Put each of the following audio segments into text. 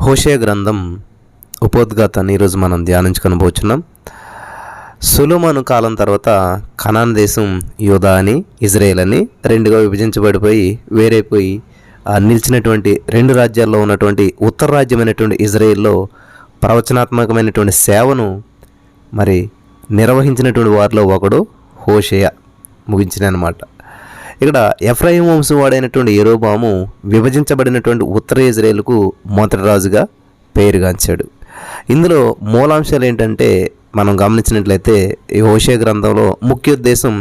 హోషే గ్రంథం ఉపోద్ఘాతాన్ని ఈరోజు మనం ధ్యానించుకొని సులుమను కాలం తర్వాత కనాన్ దేశం యోధా అని ఇజ్రాయేల్ అని రెండుగా విభజించబడిపోయి వేరైపోయి నిలిచినటువంటి రెండు రాజ్యాల్లో ఉన్నటువంటి ఉత్తర రాజ్యమైనటువంటి ఇజ్రాయెల్లో ప్రవచనాత్మకమైనటువంటి సేవను మరి నిర్వహించినటువంటి వారిలో ఒకడు హోషేయ. ముగించిన అనమాట ఇక్కడ ఎఫ్రాయిం వంశం వాడైనటువంటి ఎరోబాము విభజించబడినటువంటి ఉత్తర ఇజ్రాయేల్కు మొదటి రాజుగా పేరుగాంచాడు. ఇందులో మూలాంశాలు ఏంటంటే మనం గమనించినట్లయితే ఈ హోషే గ్రంథంలో ముఖ్య ఉద్దేశం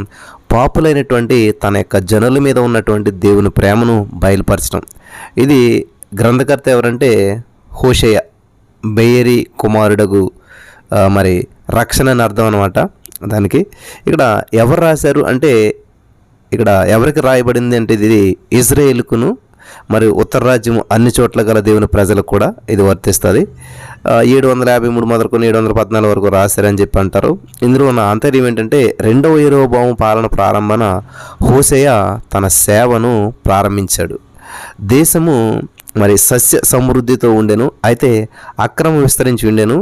పాపులైనటువంటి తన యొక్క జనుల మీద ఉన్నటువంటి దేవుని ప్రేమను బయలుపరచడం. ఇది గ్రంథకర్త ఎవరంటే హోషేయ బెయ్యరి కుమారుడగు మరి రక్షణ అని అర్థం అనమాట దానికి. ఇక్కడ ఎవరు రాశారు అంటే ఇక్కడ ఎవరికి రాయబడింది అంటే ఇది ఇజ్రాయేల్కును మరి ఉత్తర రాజ్యం అన్ని చోట్ల గల దేవుని ప్రజలకు కూడా ఇది వర్తిస్తుంది. ఏడు వందల యాభై మూడు మొదలుకొని ఏడు వందల పద్నాలుగు వరకు రాశారని చెప్పి అంటారు. ఇందులో ఉన్న ఆంతర్యం ఏంటంటే రెండవ ఏరోభావం పాలన ప్రారంభన హోసేయ తన సేవను ప్రారంభించాడు. దేశము మరి సస్య సమృద్ధితో ఉండెను అయితే అక్రమం విస్తరించి ఉండెను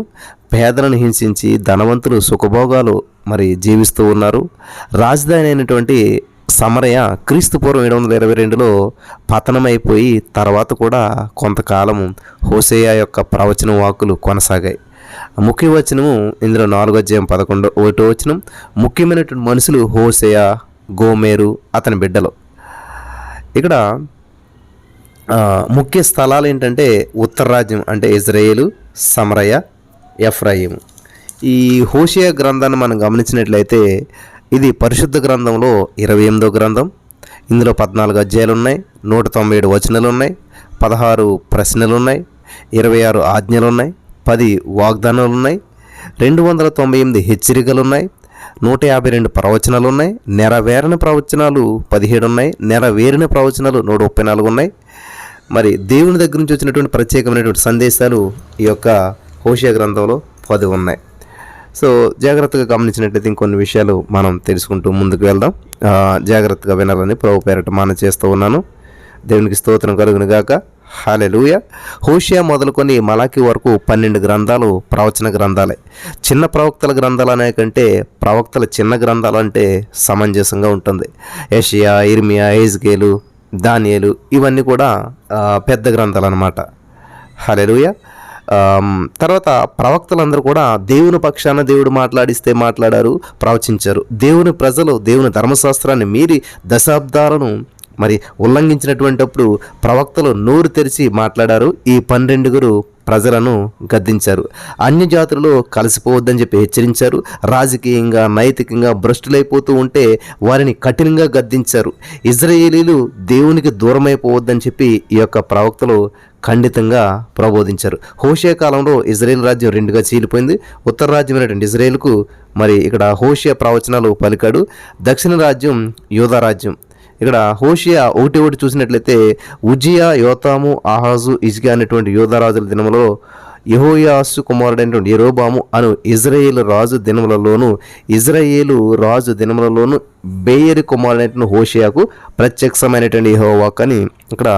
పేదలను హింసించి ధనవంతులు సుఖభోగాలు మరి జీవిస్తూ ఉన్నారు. రాజధాని అయినటువంటి సమరయ క్రీస్తు పూర్వం ఏడు వందల ఇరవై రెండులో పతనమైపోయి తర్వాత కూడా కొంతకాలం హోసేయ యొక్క ప్రవచన వాకులు కొనసాగాయి. ముఖ్య వచనము ఇందులో నాలుగో అధ్యాయం పదకొండో ఒకటో వచనం ముఖ్యమైనటువంటి మనుషులు హోసేయ గోమేరు అతని బిడ్డలు. ఇక్కడ ముఖ్య స్థలాలు ఏంటంటే ఉత్తర రాజ్యం అంటే ఇజ్రాయేలు సమరయ ఎఫ్రాయిము. ఈ హోషియా గ్రంథాన్ని మనం గమనించినట్లయితే ఇది పరిశుద్ధ గ్రంథంలో ఇరవై ఎనిమిదో గ్రంథం. ఇందులో పద్నాలుగు అధ్యాయాలు ఉన్నాయి నూట తొంభై ఏడు వచనాలు ఉన్నాయి పదహారు ప్రశ్నలు ఉన్నాయి ఇరవై ఆరు ఆజ్ఞలు ఉన్నాయి పది వాగ్దానాలు ఉన్నాయి రెండు వందల తొంభై ఎనిమిది హెచ్చరికలు ఉన్నాయి నూట యాభై రెండు ప్రవచనాలు ఉన్నాయి నెరవేరని ప్రవచనాలు పదిహేడు ఉన్నాయి నెరవేరిన ప్రవచనాలు నూట ముప్పై నాలుగు ఉన్నాయి మరి దేవుని దగ్గర నుంచి వచ్చినటువంటి ప్రత్యేకమైనటువంటి సందేశాలు ఈ యొక్క హోషియా గ్రంథంలో పది ఉన్నాయి. సో జాగ్రత్తగా గమనించినట్లయితే ఇంకొన్ని విషయాలు మనం తెలుసుకుంటూ ముందుకు వెళ్దాం. జాగ్రత్తగా వినాలని ప్రభు పేరట మనం చేస్తూ ఉన్నాను. దేవునికి స్తోత్రం కలుగును గాక హాలెలూయ హోషియా మొదలుకొని మలాకి వరకు పన్నెండు గ్రంథాలు ప్రవచన గ్రంథాలే. చిన్న ప్రవక్తల గ్రంథాలు అనే కంటే ప్రవక్తల చిన్న గ్రంథాలు అంటే సమంజసంగా ఉంటుంది. ఏషియా ఇర్మియా ఏజ్గేలు దానియలు ఇవన్నీ కూడా పెద్ద గ్రంథాలు అనమాట హలెలుయ తర్వాత ప్రవక్తలందరూ కూడా దేవుని పక్షాన దేవుడు మాట్లాడిస్తే మాట్లాడారు ప్రవచించారు. దేవుని ప్రజలు దేవుని ధర్మశాస్త్రాన్ని మీరి దశాబ్దాలను మరి ఉల్లంఘించినటువంటిప్పుడు ప్రవక్తలు నోరు తెరిచి మాట్లాడారు. ఈ పన్నెండుగురు ప్రజలను గద్దించారు. అన్య జాతులలో కలిసిపోవద్దని చెప్పి హెచ్చరించారు. రాజకీయంగా నైతికంగా భ్రష్టులైపోతూ ఉంటే వారిని కఠినంగా గద్దించారు. ఇజ్రాయేలీలు దేవునికి దూరమైపోవద్దని చెప్పి ఈ యొక్క ప్రవక్తలు ఖండితంగా ప్రబోధించారు. హోషే కాలంలో ఇజ్రాయెల్ రాజ్యం రెండుగా చీలిపోయింది. ఉత్తర రాజ్యమైనటువంటి ఇజ్రాయెల్కు మరి ఇక్కడ హోషే ప్రవచనాలు పలికాడు. దక్షిణ రాజ్యం యోధా రాజ్యం. ఇక్కడ హోషియా ఒకటి ఒకటి చూసినట్లయితే ఉజియా యోతాము ఆహాజు ఇజ్గా అనేటువంటి యోధరాజుల దినములో యహోయాసు కుమారుడైనటువంటి ఎరోబాము అను ఇజ్రాయేల్ రాజు దినములలోను ఇజ్రాయేలు రాజు దినములలోను బేయరి కుమారుడైనటువంటి హోషియాకు ప్రత్యక్షమైనటువంటి యహోవాక్ అని ఇక్కడ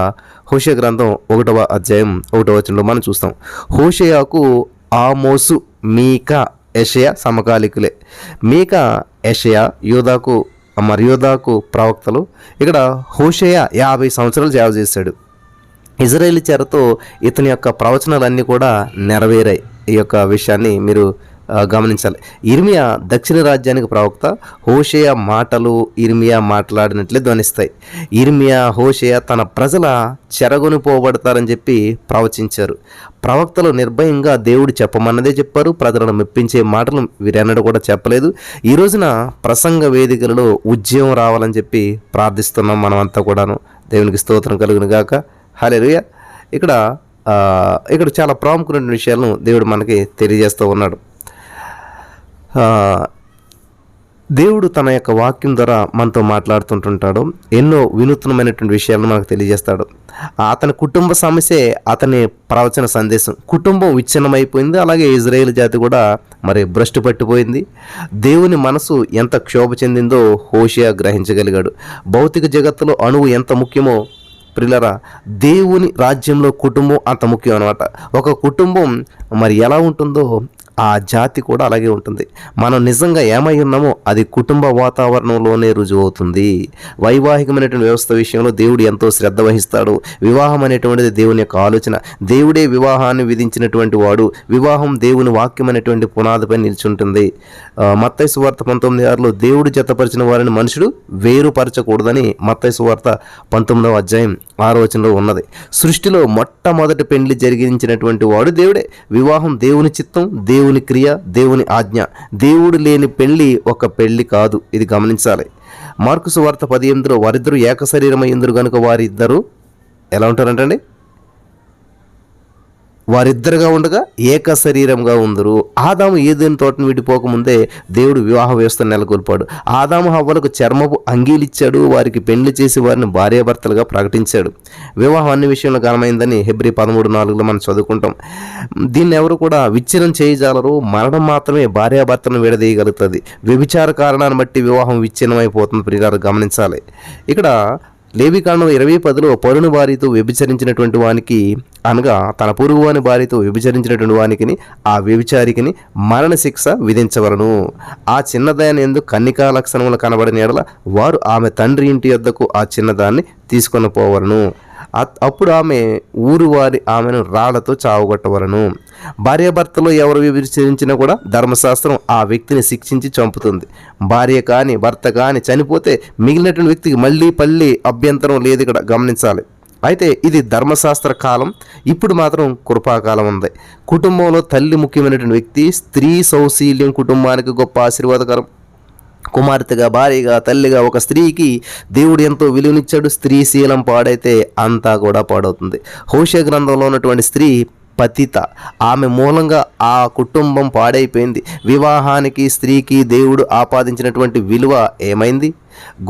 హోషియా గ్రంథం ఒకటవ అధ్యాయం ఒకటవ వచనంలో మనం చూస్తాం. హోషియాకు ఆమోసు మీకా యషయా సమకాలికులే. మీకా యషయా యూదాకు మర్యోదాకు ప్రవక్తలు. ఇక్కడ హోషేయ యాభై సంవత్సరాలు సేవ చేశాడు. ఇజ్రాయేల్ చేరతో ఇతని యొక్క ప్రవచనాలన్నీ కూడా నెరవేరాయి. ఈ యొక్క విషయాన్ని మీరు గమనించాలి. ఇర్మియా దక్షిణ రాజ్యానికి ప్రవక్త హోషేయ మాటలు ఇర్మియా మాట్లాడినట్లే ధ్వనిస్తాయి. ఇర్మియా హోషేయ తన ప్రజల చెరగొని పోబడతారని చెప్పి ప్రవచించారు. ప్రవక్తలు నిర్భయంగా దేవుడు చెప్పమన్నదే చెప్పారు ప్రజలను మెప్పించే మాటలు వీరెన్నడూ కూడా చెప్పలేదు. ఈ రోజున ప్రసంగ వేదికలలో ఉద్యమం రావాలని చెప్పి ప్రార్థిస్తున్నాం మనమంతా కూడాను. దేవునికి స్తోత్రం కలుగును గాక. హలేలుయ ఇక్కడ ఇక్కడ చాలా ప్రాముఖ్యమైన విషయాలను దేవుడు మనకి తెలియజేస్తూ ఉన్నాడు. దేవుడు తన యొక్క వాక్యం ద్వారా మనతో మాట్లాడుతుంటుంటాడు. ఎన్నో వినూత్నమైనటువంటి విషయాలను మనకు తెలియజేస్తాడు. అతని కుటుంబ సమస్యే అతని ప్రవచన సందేశం. కుటుంబం విచ్ఛిన్నమైపోయింది. అలాగే ఇజ్రాయేల్ జాతి కూడా మరి భ్రష్టు పట్టిపోయింది. దేవుని మనసు ఎంత క్షోభ చెందిందో హోషియా గ్రహించగలిగాడు. భౌతిక జగత్తులో అణువు ఎంత ముఖ్యమో ప్రిలరా దేవుని రాజ్యంలో కుటుంబం అంత ముఖ్యం అనమాట ఒక కుటుంబం మరి ఎలా ఉంటుందో ఆ జాతి కూడా అలాగే ఉంటుంది. మనం నిజంగా ఏమై ఉన్నామో అది కుటుంబ వాతావరణంలోనే రుజువు అవుతుంది వైవాహికమైనటువంటి వ్యవస్థ విషయంలో దేవుడు ఎంతో శ్రద్ధ వహిస్తాడు. వివాహం అనేటువంటిది దేవుని యొక్క ఆలోచన. దేవుడే వివాహాన్ని విధించినటువంటి వాడు. వివాహం దేవుని వాక్యం అనేటువంటి పునాదిపై నిల్చుంటుంది. మత్తైసు వార్త పంతొమ్మిది ఆరులో దేవుడు జతపరిచిన వారిని మనుషుడు వేరుపరచకూడదని మత్తైసు వార్త పంతొమ్మిదవ అధ్యాయం ఆలోచనలో ఉన్నది. సృష్టిలో మొట్టమొదటి పెండ్లి జరిగించినటువంటి వాడు దేవుడే. వివాహం దేవుని చిత్తం దేవుని క్రియ దేవుని ఆజ్ఞ. దేవుడు లేని పెళ్ళి ఒక పెళ్ళి కాదు. ఇది గమనించాలి. మార్కుసు వార్త పది పదిహేనులో వారిద్దరూ ఏక శరీరమైందరు కనుక వారిద్దరూ ఎలా ఉంటారంటండి? వారిద్దరుగా ఉండగా ఏక శరీరంగా ఉందరు. ఆదాము ఏదేని తోటను విడిపోకముందే దేవుడు వివాహ వ్యవస్థను నెలకొల్పాడు. ఆదాము హవ్వలకు చర్మపు అంగీలిచ్చాడు వారికి పెళ్ళి చేసి వారిని భార్యాభర్తలుగా ప్రకటించాడు. వివాహం అన్ని విషయంలో ఘనమైందని హెబ్రి పదమూడు నాలుగులో మనం చదువుకుంటాం. దీన్ని ఎవరు కూడా విచ్ఛిన్నం చేయజాలరు. మరణం మాత్రమే భార్యాభర్తను విడదీయగలుగుతుంది. వ్యభిచార కారణాన్ని బట్టి వివాహం విచ్ఛిన్నమైపోతుంది. ప్రియారు గమనించాలి. ఇక్కడ లేవికాండం ఇరవై పదిలో పరుని భార్యతో వ్యభిచరించినటువంటి వానికి అనగా తన పొరుగువాని భార్యతో వ్యభిచరించినటువంటి వానికి ఆ వ్యభిచారికిని మరణశిక్ష విధించవలను. ఆ చిన్నదాన్ని ఎందుకు కన్నికా లక్షణములు కనబడిన ఎడల వారు ఆమె తండ్రి ఇంటి వద్దకు ఆ చిన్నదాన్ని తీసుకొని పోవలను. అప్పుడు ఆమె ఊరు వారి ఆమెను రాళ్ళతో చావుగొట్టవలను. భార్యాభర్తలో ఎవరు విభజించినా కూడా ధర్మశాస్త్రం ఆ వ్యక్తిని శిక్షించి చంపుతుంది. భార్య కానీ భర్త కానీ చనిపోతే మిగిలినటువంటి వ్యక్తికి మళ్ళీ పల్లి అభ్యంతరం లేదు ఇక్కడ గమనించాలి. అయితే ఇది ధర్మశాస్త్ర కాలం ఇప్పుడు మాత్రం కృపాకాలం ఉంది. కుటుంబంలో తల్లి ముఖ్యమైనటువంటి వ్యక్తి స్త్రీ సౌశీల్యం కుటుంబానికి గొప్ప ఆశీర్వాదకరం. కుమార్తెగా భార్యగా తల్లిగా ఒక స్త్రీకి దేవుడు ఎంతో విలువనిచ్చాడు. స్త్రీ శీలం పాడైతే అంతా కూడా పాడవుతుంది. హోష గ్రంథంలో ఉన్నటువంటి స్త్రీ పతిత. ఆమె మూలంగా ఆ కుటుంబం పాడైపోయింది. వివాహానికి స్త్రీకి దేవుడు ఆపాదించినటువంటి విలువ ఏమైంది?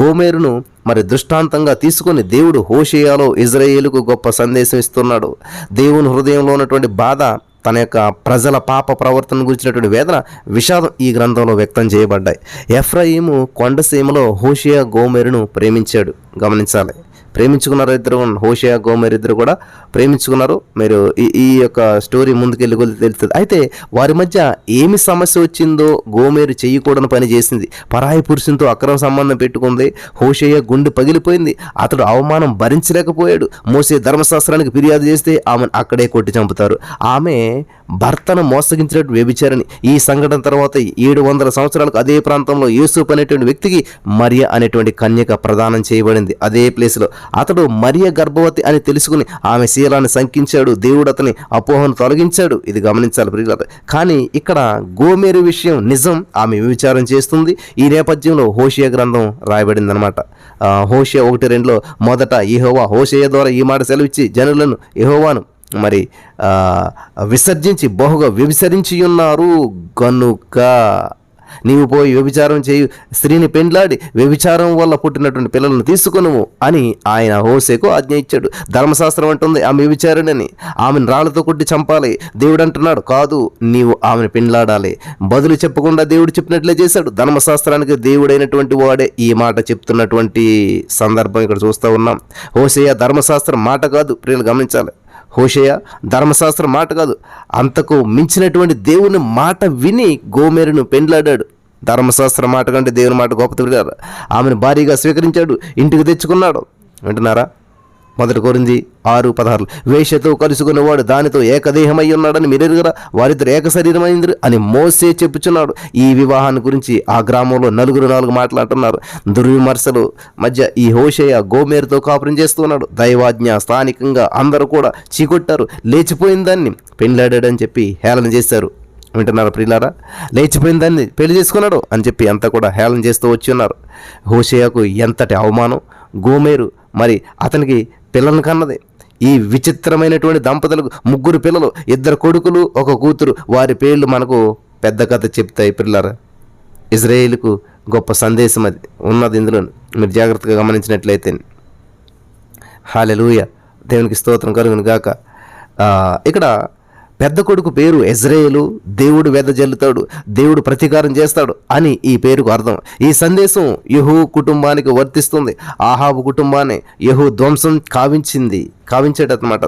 గోమేరును మరి దృష్టాంతంగా తీసుకుని దేవుడు హోషియాలో ఇజ్రాయేలుకు గొప్ప సందేశం ఇస్తున్నాడు. దేవుని హృదయంలో ఉన్నటువంటి బాధ తన యొక్క ప్రజల పాప ప్రవర్తన గురించినటువంటి వేదన విషాదం ఈ గ్రంథంలో వ్యక్తం చేయబడ్డాయి. ఎఫ్రాయిము కొండసీమలో హోషియా గోమెరును ప్రేమించాడు. గమనించాలి. ప్రేమించుకున్నారు ఇద్దరు హోషియా గోమేర్ ఇద్దరు కూడా ప్రేమించుకున్నారు. మీరు ఈ ఈ యొక్క స్టోరీ ముందుకెళ్ళి తెలుస్తుంది. అయితే వారి మధ్య ఏమి సమస్య వచ్చిందో గోమేరు చేయకూడని పని చేసింది. పరాయి పురుషునితో అక్రమ సంబంధం పెట్టుకుంది. హోషయ్య గుండె పగిలిపోయింది. అతడు అవమానం భరించలేకపోయాడు. మోసే ధర్మశాస్త్రానికి ఫిర్యాదు చేస్తే ఆమెను అక్కడే కొట్టి చంపుతారు. ఆమె భర్తను మోసగించినట్టు వ్యభిచారని ఈ సంఘటన తర్వాత ఏడు వందల సంవత్సరాలకు అదే ప్రాంతంలో యూసుఫ్ అనేటువంటి వ్యక్తికి మరియ అనేటువంటి కన్యక ప్రదానం చేయబడింది. అదే ప్లేస్లో అతడు మరియ గర్భవతి అని తెలుసుకుని ఆమె శీలాన్ని శంకించాడు దేవుడు అతని అపోహను తొలగించాడు. ఇది గమనించాలి ప్రియుల కానీ ఇక్కడ గోమేరు విషయం నిజం ఆమె విచారం చేస్తుంది. ఈ నేపథ్యంలో హోషియా గ్రంథం రాయబడింది అనమాట హోషియా ఒకటి రెండులో మొదట ఇహోవా హోషియా ద్వారా ఈ మాట సెలవిచ్చి జనులను ఇహోవాను మరి విసర్జించి బహుగా విసరించి ఉన్నారు గనుక నీవు పోయి వ్యభిచారం చేయు స్త్రీని పెండ్లాడి వ్యభిచారం వల్ల పుట్టినటువంటి పిల్లలను తీసుకునుము అని ఆయన హోసేకు ఆజ్ఞ ఇచ్చాడు. ధర్మశాస్త్రం అంటుంది ఆమె వ్యభిచారుడని ఆమెను రాళ్ళతో కొట్టి చంపాలి. దేవుడు అంటున్నాడు కాదు నీవు ఆమెను పెండ్లాడాలి. బదులు చెప్పకుండా దేవుడు చెప్పినట్లే చేశాడు. ధర్మశాస్త్రానికి దేవుడైనటువంటి వాడే ఈ మాట చెప్తున్నటువంటి సందర్భం ఇక్కడ చూస్తూ ఉన్నాం. హోసేయ ధర్మశాస్త్రం మాట కాదు ప్రియులు గమనించాలి. హోషయ ధర్మశాస్త్రం మాట కాదు. అంతకు మించినటువంటి దేవుని మాట విని గోమేరును పెండ్లాడాడు. ధర్మశాస్త్రం మాట కంటే దేవుని మాట గొప్ప ఆమెను భారీగా స్వీకరించాడు. ఇంటికి తెచ్చుకున్నాడు. వింటున్నారా? మొదటి కోరింది ఆరు పదహారు వేషతో కలుసుకున్నవాడు దానితో ఏకదేహమై ఉన్నాడని మీరెరుగరా? వారిద్దరు ఏక శరీరమైంది అని మోసే చెప్పుచున్నాడు. ఈ వివాహాన్ని గురించి ఆ గ్రామంలో నలుగురు నాలుగు మాట్లాడుతున్నారు. దుర్విమర్శలు మధ్య ఈ హోషయ్య గోమేరుతో కాపురం చేస్తున్నాడు. దైవాజ్ఞ స్థానికంగా అందరూ కూడా చీకొట్టారు. లేచిపోయిన దాన్ని పెళ్ళాడాడని చెప్పి హేళన చేశారు. వింటున్నారు ప్రియులారా? లేచిపోయిన దాన్ని పెళ్ళి చేసుకున్నాడు అని చెప్పి అంతా కూడా హేళన చేస్తూ వచ్చి ఉన్నారు. హోషయ్యకు ఎంతటి అవమానం. గోమేరు మరి అతనికి పిల్లను కన్నది. ఈ విచిత్రమైనటువంటి దంపతులకు ముగ్గురు పిల్లలు ఇద్దరు కొడుకులు ఒక కూతురు. వారి పేర్లు మనకు పెద్ద కథ చెప్తాయి పిల్లరా ఇజ్రాయేల్కు గొప్ప సందేశం అది. ఉన్నది ఇందులో. మీరు జాగ్రత్తగా గమనించినట్లయితే. హాలెలూయ. దేవునికి స్తోత్రం కలుగును గాక. ఇక్కడ పెద్ద కొడుకు పేరు ఎజ్రేయలు దేవుడు వెదజల్లుతాడు దేవుడు ప్రతీకారం చేస్తాడు అని ఈ పేరుకు అర్థం. ఈ సందేశం యహూ కుటుంబానికి వర్తిస్తుంది. ఆహాబు కుటుంబాన్ని యహూ ధ్వంసం కావించింది కావించేటన్నమాట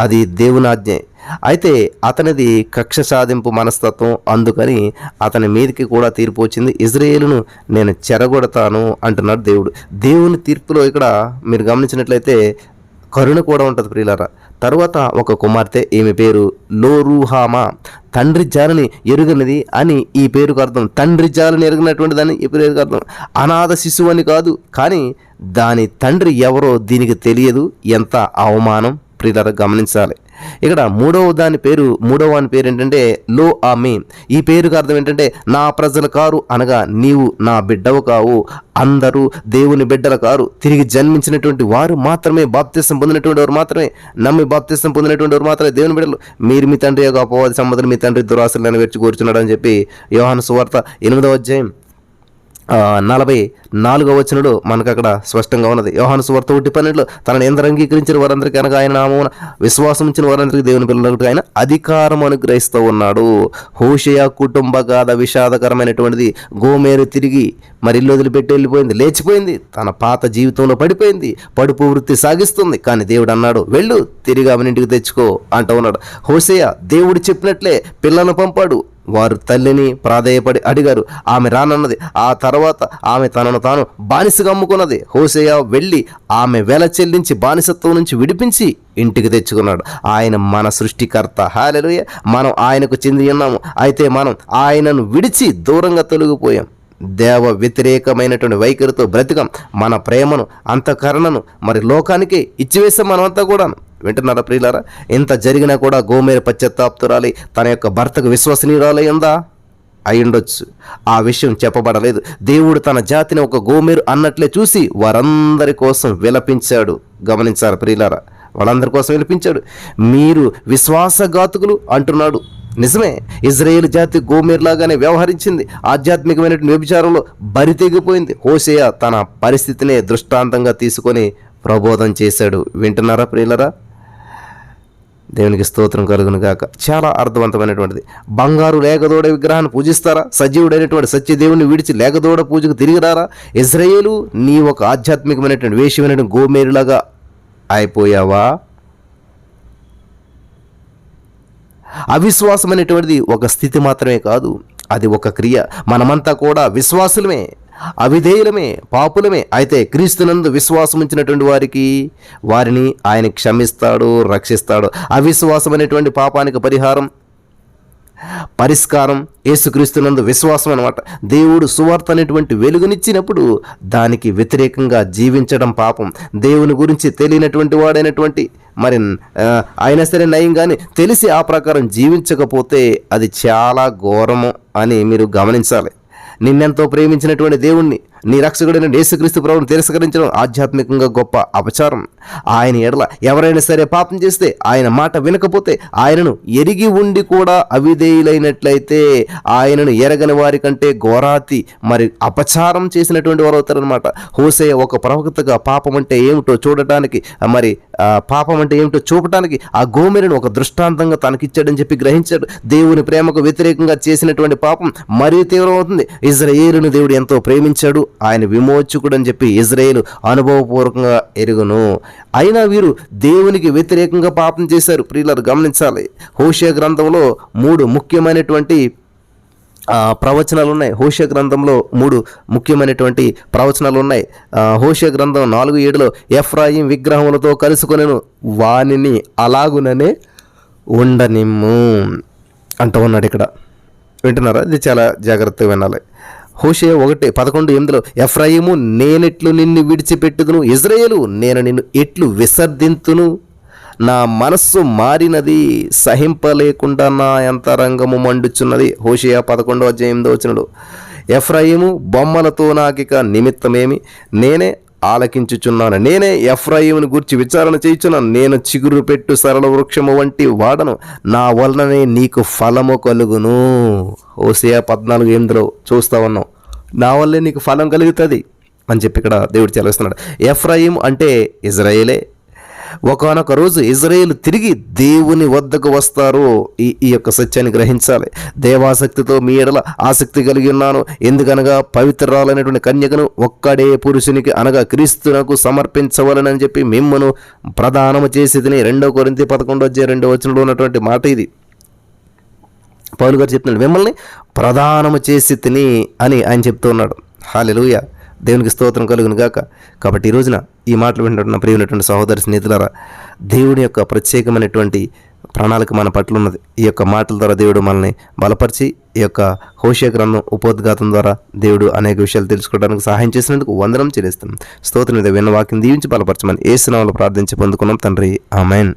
అది. దేవుని ఆజ్ఞ. అయితే అతనిది కక్ష సాధింపు మనస్తత్వం అందుకని అతని మీదకి కూడా తీర్పు వచ్చింది. ఇజ్రాయేలును నేను చెరగొడతాను అంటున్నాడు దేవుడు. దేవుని తీర్పులో ఇక్కడ మీరు గమనించినట్లయితే కరుణ కూడా ఉంటుంది ప్రియులారా. తరువాత ఒక కుమార్తె ఈమె పేరు లోరుహామా. తండ్రి జాలని ఎరుగనిది అని ఈ పేరుకు అర్థం. తండ్రి జాలని ఎరుగినటువంటి దాన్ని ఈ పేరుకు అర్థం. అనాథ శిశువు అని కాదు కానీ దాని తండ్రి ఎవరో దీనికి తెలియదు. ఎంత అవమానం ప్రియులారా గమనించాలి. ఇక్కడ మూడవ దాని పేరు మూడవ అని పేరు ఏంటంటే లో ఆమె ఈ పేరుకు అర్థం ఏంటంటే నా ప్రజల కారు అనగా నీవు నా బిడ్డవు కావు. అందరూ దేవుని బిడ్డల కారు. తిరిగి జన్మించినటువంటి వారు మాత్రమే బాప్తిసం పొందినటువంటి వారు మాత్రమే నమ్మి బాప్తిసం పొందినటువంటి వారు మాత్రమే దేవుని బిడ్డలు. మీరు మీ తండ్రి యొక్క అపవాది సంబంధం మీ తండ్రి దురాశలు నెరవేర్చి కూర్చున్నాడు అని చెప్పి యోహాను సువార్త ఎనిమిదవ అధ్యాయం నలభై నాలుగవ వచనంలో మనకు అక్కడ స్పష్టంగా ఉన్నది. యోహాను సువార్త ఒకటి పన్నెండులో తనను ఎందరు అంగీకరించిన వారందరికీ అనగా ఆయన నామమున విశ్వాసం ఇచ్చిన వారందరికీ దేవుని పిల్లలకు ఆయన అధికారం అనుగ్రహిస్తూ ఉన్నాడు. హోషయ కుటుంబ గాథ విషాదకరమైనటువంటిది. గోమేరు తిరిగి మరి ఇల్లు వదిలిపెట్టి వెళ్ళిపోయింది. లేచిపోయింది. తన పాత జీవితంలో పడిపోయింది. పడుపు వృత్తి సాగిస్తుంది. కానీ దేవుడు అన్నాడు వెళ్ళు తిరిగి ఆమెను ఇంటికి తెచ్చుకో అంటూ ఉన్నాడు. హోషయ దేవుడు చెప్పినట్లే పిల్లను పంపాడు. వారు తల్లిని ప్రాధేయపడి అడిగారు. ఆమె రానన్నది. ఆ తర్వాత ఆమె తనను తాను బానిసగా అమ్ముకున్నది. హోసేయ వెళ్ళి ఆమె వెల చెల్లించి బానిసత్వం నుంచి విడిపించి ఇంటికి తెచ్చుకున్నాడు. ఆయన మన సృష్టికర్త. హాలెలుయ మనం ఆయనకు చెంది ఉన్నాము. అయితే మనం ఆయనను విడిచి దూరంగా తొలగిపోయాం. దేవ వ్యతిరేకమైనటువంటి వైఖరితో బ్రతికం. మన ప్రేమను అంతఃకరణను మరి లోకానికి ఇచ్చివేసాం మనమంతా కూడా వింటున్నారా ప్రియులారా? ఇంత జరిగినా కూడా గోమేర పశ్చాత్తాప్తురాలి తన యొక్క భర్తకు విశ్వసనీయురాలై ఉందా? అయ్యుండొచ్చు. ఆ విషయం చెప్పబడలేదు. దేవుడు తన జాతిని ఒక గోమేరు అన్నట్లే చూసి వారందరి కోసం విలపించాడు. గమనించారు ప్రియులారా? వాళ్ళందరి కోసం విలపించాడు. మీరు విశ్వాసఘాతుకులు అంటున్నాడు. నిజమే ఇజ్రాయేల్ జాతి గోమేర్లాగానే వ్యవహరించింది. ఆధ్యాత్మికమైనటువంటి వ్యభిచారంలో బరి తెగిపోయింది. హోసేయ తన పరిస్థితినే దృష్టాంతంగా తీసుకొని ప్రబోధం చేశాడు. వింటున్నారా ప్రియులరా? దేవునికి స్తోత్రం కలుగును గాక. చాలా అర్థవంతమైనటువంటిది. బంగారు లేకదోడ విగ్రహాన్ని పూజిస్తారా? సజీవుడైనటువంటి సత్యదేవుని విడిచి లేకదోడ పూజకు తిరిగి రారా? ఇజ్రాయేలు నీ ఒక ఆధ్యాత్మికమైనటువంటి వేషమైనటువంటి గోమేరులాగా అయిపోయావా? అవిశ్వాసం అనేటువంటిది ఒక స్థితి మాత్రమే కాదు. అది ఒక క్రియ. మనమంతా కూడా విశ్వాసులమే. అవిధేయులమే పాపులమే. అయితే క్రీస్తునందు విశ్వాసం ఉంచినటువంటి వారికి వారిని ఆయన క్షమిస్తాడు రక్షిస్తాడు. అవిశ్వాసం అనేటువంటి పాపానికి పరిహారం పరిష్కారం యేసుక్రీస్తునందు విశ్వాసం అనమాట దేవుడు సువార్త అనేటువంటి వెలుగునిచ్చినప్పుడు దానికి వ్యతిరేకంగా జీవించడం పాపం. దేవుని గురించి తెలియనటువంటి వాడైనటువంటి మరి అయినా సరే నయం కానీ తెలిసి ఆ ప్రకారం జీవించకపోతే అది చాలా ఘోరము అని మీరు గమనించాలి. నిన్నెంతో ప్రేమించినటువంటి దేవుణ్ణి. నీ రక్షకుడైన యేసుక్రీస్తు ప్రభువును తిరస్కరించడం ఆధ్యాత్మికంగా గొప్ప అపచారం. ఆయన ఎడల ఎవరైనా సరే పాపం చేస్తే ఆయన మాట వినకపోతే ఆయనను ఎరిగి ఉండి కూడా అవిధేయులైనట్లయితే ఆయనను ఎరగని వారి కంటే ఘోరాతి మరి అపచారం చేసినటువంటి వారు అవుతారనమాట హోసే ఒక ప్రవక్తగా పాపం అంటే ఏమిటో చూడటానికి మరి పాపం అంటే ఏమిటో చూపటానికి ఆ గోమెరును ఒక దృష్టాంతంగా తనకిచ్చాడని చెప్పి గ్రహించాడు. దేవుని ప్రేమకు వ్యతిరేకంగా చేసినటువంటి పాపం మరీ తీవ్రమవుతుంది. ఇజ్రాయేలును దేవుడు ఎంతో ప్రేమించాడు. ఆయన విమోచకుడు అని చెప్పి ఇజ్రాయేల్ అనుభవపూర్వకంగా ఎరుగును. అయినా వీరు దేవునికి వ్యతిరేకంగా పాపం చేశారు. ప్రియులారు గమనించాలి. హోషే గ్రంథంలో మూడు ముఖ్యమైనటువంటి ప్రవచనాలు ఉన్నాయి. హోష గ్రంథంలో మూడు ముఖ్యమైనటువంటి ప్రవచనాలు ఉన్నాయి. హోష గ్రంథం నాలుగు ఏడులో ఎఫ్రాయిం విగ్రహములతో కలుసుకొనెను వానిని అలాగుననే ఉండనిమ్ము అంటూ ఉన్నాడు ఇక్కడ. వింటున్నారా? ఇది చాలా జాగ్రత్తగా వినాలి. హోషే ఒకటి పదకొండు ఎనిమిదిలో ఎఫ్రాయిము నేనెట్లు నిన్ను విడిచిపెట్టుదును ఇజ్రాయేలు నేను నిన్ను ఎట్లు విసర్దింతును నా మనస్సు మారినది సహింపలేకుండా నా అంతరంగము మండుచున్నది. హోషియా పదకొండో అధ్యాయం వచ్చినడు ఎఫ్రాయిము బొమ్మలతో నాకిక నిమిత్తమేమి? నేనే ఆలకించుచున్నాను. నేనే ఎఫ్రాయిమును గురించి విచారణ చేయుచున్నాను. నేను చిగురు పెట్టు సరళ వృక్షము వంటి వాడను. నా వలననే నీకు ఫలము కలుగును. ఓసే పద్నాలుగు ఎనిమిదిలో చూస్తా ఉన్నాం. నా వల్లే నీకు ఫలం కలుగుతుంది అని చెప్పి ఇక్కడ దేవుడు చెలవిస్తున్నాడు ఎఫ్రాయిం అంటే ఇజ్రాయేలే. ఒకనొక రోజు ఇజ్రాయేల్ తిరిగి దేవుని వద్దకు వస్తారు. ఈ ఈ యొక్క సత్యాన్ని గ్రహించాలి. దేవాసక్తితో మీ ఎడల ఆసక్తి కలిగి ఉన్నాను. ఎందుకనగా పవిత్రాలైనటువంటి కన్యకను ఒక్కడే పురుషునికి అనగా క్రీస్తునకు సమర్పించవలనని చెప్పి మిమ్మను ప్రధానము చేసి తిని రెండో కొరింతి పదకొండో వచ్చే రెండో వచనంలో ఉన్నటువంటి మాట ఇది. పౌలు గారు చెప్తున్నాడు మిమ్మల్ని ప్రధానము చేసి తిని అని ఆయన చెప్తూ ఉన్నాడు. హాలెలుయ. దేవునికి స్తోత్రం కలుగును గాక కాబట్టి ఈ రోజున ఈ మాటలు వింటున్న ప్రియమైనటువంటి సహోదరి స్నేహితులారా దేవుని యొక్క ప్రత్యేకమైనటువంటి ప్రణాళిక మన పట్ల ఉన్నది ఈ యొక్క మాటల ద్వారా దేవుడు మనల్ని బలపరిచి ఈ యొక్క హోషియ గ్రంథం ఉపోద్ఘాతం ద్వారా దేవుడు అనేక విషయాలు తెలుసుకోవడానికి సహాయం చేసినందుకు వందనం చెల్లిస్తున్నాం. స్తోత్రం మీద విన్న వాక్యం దీవించి బలపరచమని ఏ సినిమాలో ప్రార్థించి పొందుకున్నాం తండ్రి. ఆమెన్.